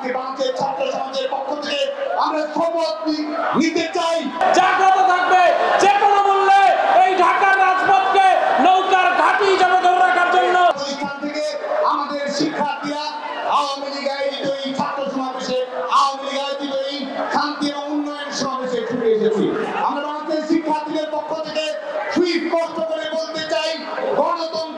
আজকে বাংলাদেশের ছাত্র সমাজের পক্ষ থেকে আমরা শপথ নিতে চাই। জাগ্রত থাকবে যে কোনো মূল্যে এই ঢাকার রাজপথকে নৌকার ঘাঁটি হিসাবে ধরে রাখার জন্য। প্রতিষ্ঠান থেকে আমাদের শিক্ষার্থীরা আওয়ামী লীগ আয়োজিত এই ছাত্র সমাবেশে আওয়ামী লীগ আয়োজিত এই শান্তি এবং উন্নয়ন সমাবেশে ছুটে এসেছি। আমরা বাংলাদেশের শিক্ষার্থীদের পক্ষ থেকে সুইপ কষ্ট করে বলতে চাই গণতন্ত্র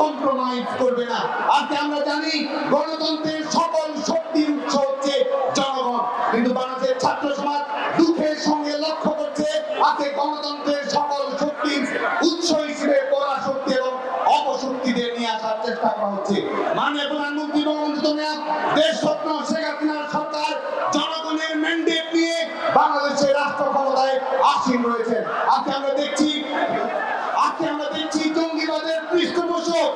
কম্প্রোমাইজ করবে না। আজকে আমরা জানি, গণতন্ত্রের সকল শক্তির উৎস হচ্ছে জনগণ। কিন্তু বাংলাদেশের ছাত্র সমাজ দুঃখের সঙ্গে লক্ষ্য করছে আজকে গণতন্ত্রের সকল শক্তির উৎস হিসেবে পরাশক্তি এবং অপশক্তিদের নিয়ে আসার চেষ্টা করা হচ্ছে। মাননীয় প্রধানমন্ত্রী বঙ্গবন্ধু দেশ স্বপ্ন, শেখ হাসিনার সরকার, জনগণের ম্যান্ডেট নিয়ে বাংলাদেশের রাষ্ট্র ক্ষমতায় আসীন রয়েছেন। আজকে আমরা দেখছি পৃষ্ঠপোষক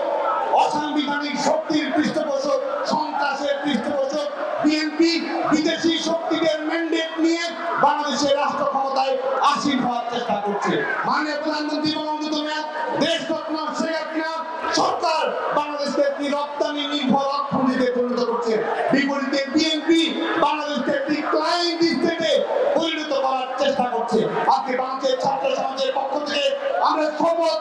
অসাংবিধানিক শক্তির পৃষ্ঠপোষক, সন্ত্রাসের পৃষ্ঠপোষক, বিএনপি বিদেশি শক্তিদের ম্যান্ডেট নিয়ে বাংলাদেশের রাষ্ট্র ক্ষমতায় আসীন হওয়ার চেষ্টা করছে। মাননীয় প্রধানমন্ত্রী বঙ্গবন্ধু মেয়াদ দেশ রত্ন শেখ হাসিনা সরকার বাংলাদেশকে একটি রপ্তানি নির্ভর অর্থনীতিতে পরিণত করছে। বিপরীতে বিএনপি বাংলাদেশকে একটি ক্লায়েন্ট স্টেটে পরিণত করার চেষ্টা করছে। আজকে বাংলাদেশের শপথ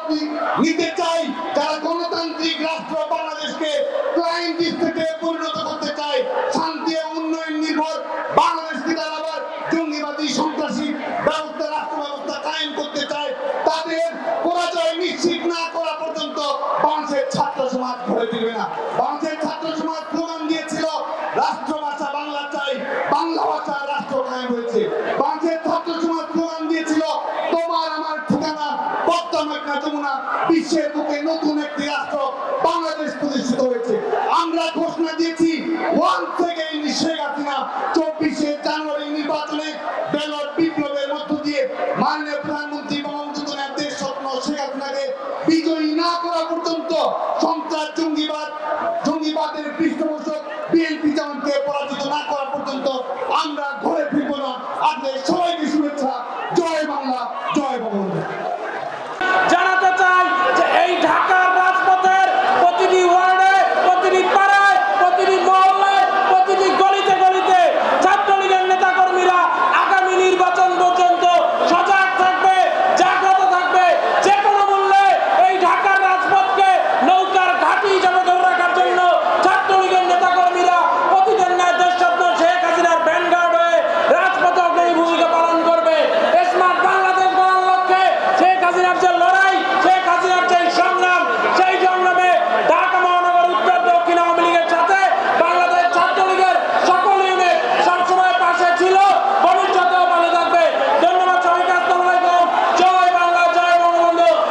নিতে চাই, যারা গণতান্ত্রিক রাষ্ট্র বাংলাদেশকে ক্লায়েন্ট স্টেটে পরিণত করতে চায়, শান্তি এবং উন্নয়ন নির্ভর বাংলাদেশকে তারা আবার জঙ্গিবাদী, সন্ত্রাসী ব্যবস্থা, রাষ্ট্র ব্যবস্থা কায়েম করতে চায়, তাদের পরাজয় নিশ্চিত না করা পর্যন্ত বাংলাদেশের ছাত্র সমাজ ঘরে ফিরবে না। বাংলাদেশের ছাত্র সমাজ স্লোগান দিয়েছিল রাষ্ট্রভাষা বিশ্বের বুকে নতুন একটি রাষ্ট্র বাংলাদেশ প্রতিষ্ঠিত হয়েছে। আমরা ঘোষণা দিয়েছি, ওয়ান সেকেন্ড শেখ হাসিনা চব্বিশে জানুয়ারি নির্বাচনে ব্যালট বিপ্লবের মধ্য দিয়ে মাননীয় প্রধানমন্ত্রী বঙ্গবন্ধু দেশ স্বপ্ন শেখ হাসিনাকে বিজয়ী না করা পর্যন্ত সন্ত্রাস, জঙ্গিবাদ কার্যালয়